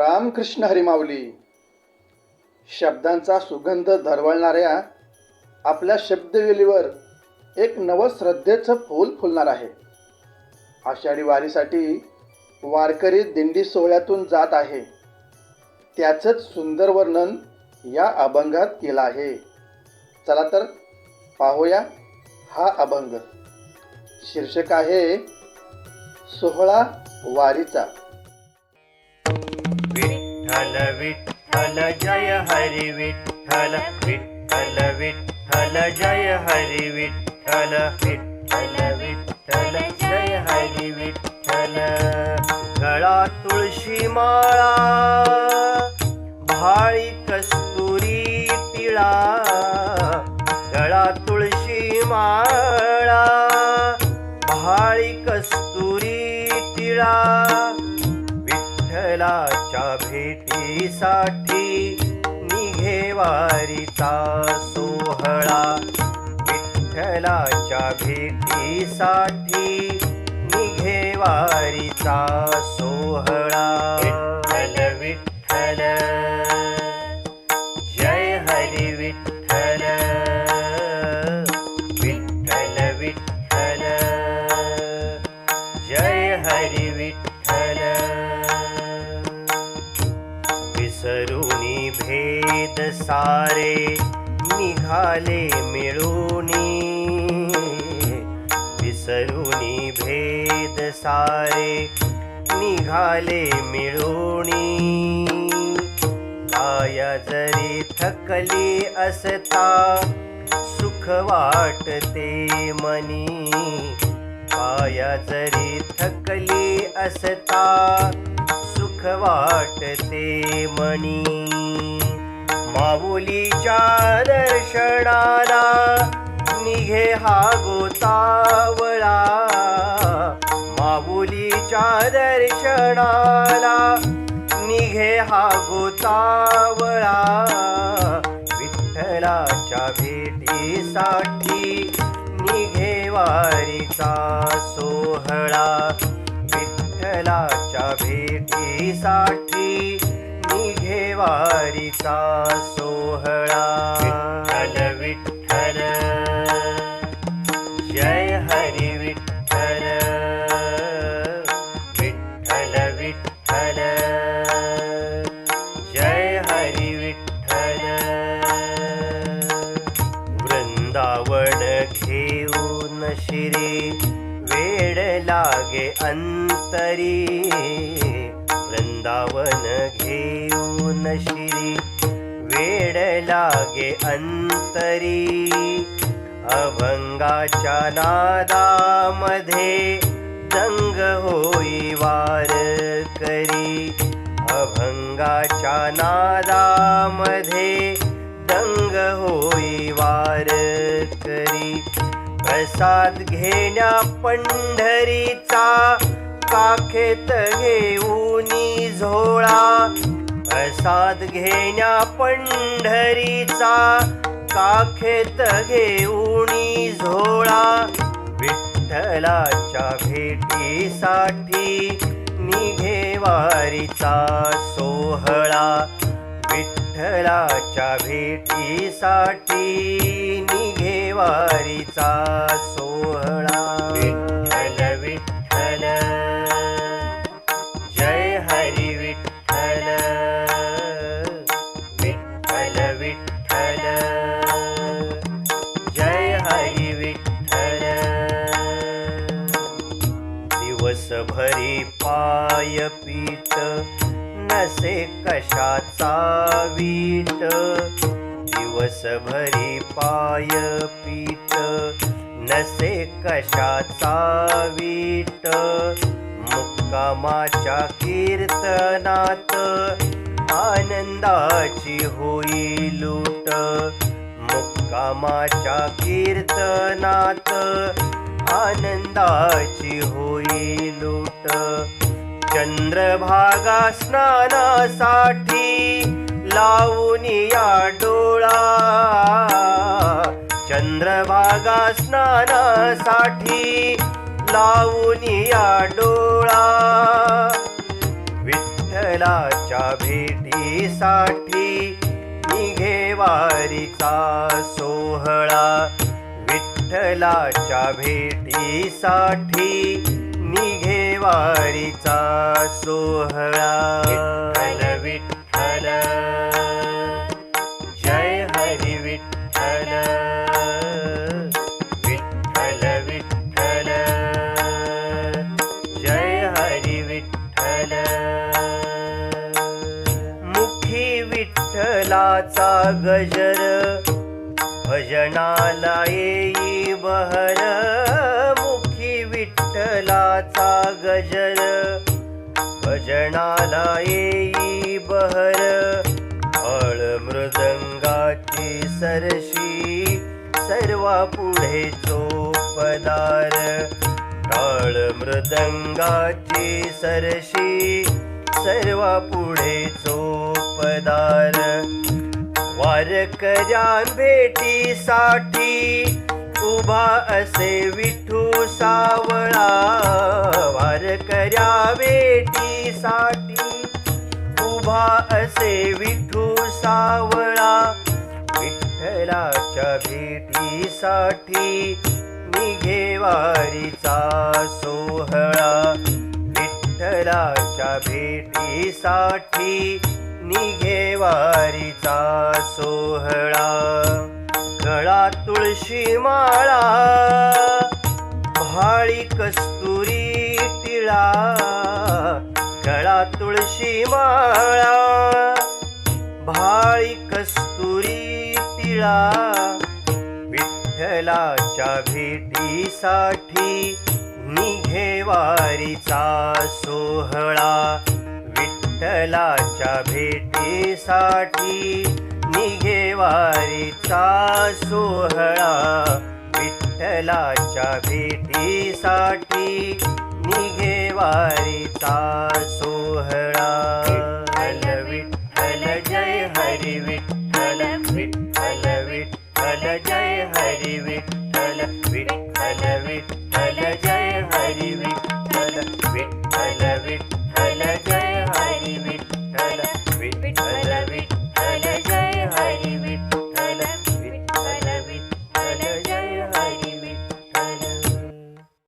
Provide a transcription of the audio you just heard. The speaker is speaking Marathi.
रामकृष्ण हरिमावली शब्दांचा सुगंध दरवळणाऱ्या आपल्या शब्दवेलीवर एक नवं श्रद्धेचं फूल फुलणार आहे. आषाढी वारीसाठी वारकरी दिंडी सोहळ्यातून जात आहे. त्याचंच सुंदर वर्णन या अभंगात केलं आहे. चला तर पाहूया हा अभंग. शीर्षक आहे सोहळा वारीचा. विठ्ठल विठ्ठल जय हरि विठ्ठल विठ्ठल विठ्ठल जय हरि विठ्ठल विठ्ठल विठ्ठल जय हरि विठ्ठल। गळा तुळशी माळा भाळी कस्तुरी तिळा गळा तुळशी माळा भेटीसाठी निघे वारीचा सोहळा. विठ्ठलाच्या भेटीसाठी निघे वारीचा सोहळा. सारे निघाले मिळूनी. विसरुनी भेद सारे निघाले मिळूनी. काय जरी थकली असता सुख वाटते मनी. काया जरी थकली असता सुख वाटते मनी. माऊलीच्या दर्शनाला निघे हा गोतावळा. माऊलीच्या दर्शनाला निघे हा गोतावळा. विठ्ठलाच्या भेटीसाठी निघे वारीचा सोहळा. विठ्ठलाच्या भेटीसाठी वारीचा सोहळा। विठ्ठल विठ्ठल। जय हरी विठ्ठल। विठ्ठल विठ्ठल। जय हरी विठ्ठल। वृंदावन घेऊन शिरे वेळ लागे अंतरी शिरी वेळ लागे अंतरी. अभंगाच्या नादामध्ये दंग होई वार करी. अभंगाच्या नादामध्ये दंग होई वार करी. प्रसाद घेण्या पंढरीचा काखेत घेऊनी झोळा. प्रसाद घेण्या पंढरीचा काखेत घेऊणी झोळा विठ्ठलाच्या भेटीसाठी निघे वारीचा सोहळा. विठ्ठलाच्या भेटीसाठी निघे वारीचा सोहळा. कशाचा वीट? दिवसभरी पाय पीठ. नसे कशाचा वीट? मुक्कामाच्या कीर्तनात आनंदाची होई लूट. मुक्कामाच्या कीर्तनात आनंदाची होई लूट. चंद्रभागा स्नानासाठी लावून या डोळा. चंद्रभागा स्नानासाठी लावून या डोळा. विठ्ठलाच्या भेटीसाठी निघेवारीचा सोहळा. विठ्ठलाच्या भेटीसाठी वारीचा सोहळा. विठ्ठल विठ्ठल. जय हरी विठ्ठल. विठ्ठल विठ्ठल. जय हरी विठ्ठल. मुखी विठ्ठलाचा गजर भजनाला येई बहर. गजर भजनाला येई बहर हळ मृदंगाची सरशी सर्वा पुढे चोपदार. टाळ मृदंगाची सरशी सर्वा पुढे चोपदार. वारकऱ्या भेटीसाठी उभा असे विठू सावळा. वारकऱ्या वेटीसाठी उभा असे विठू सावळा. विठ्ठलाच्या भेटीसाठी निघेवारीचा सोहळा. विठ्ठलाच्या भेटीसाठी निघेवारीचा सोहळा. गळा तुळशी माळा भाळी कस्तुरी टिळा गळा तुळशी माळा भाळी कस्तुरी टिळा विठ्ठलाच्या भेटीसाठी निघे वारीचा सोहळा विठ्ठलाच्या भेटीसाठी निगेवारीचा सोहळा विठ्ठलाच्या भेटीसाठी निघे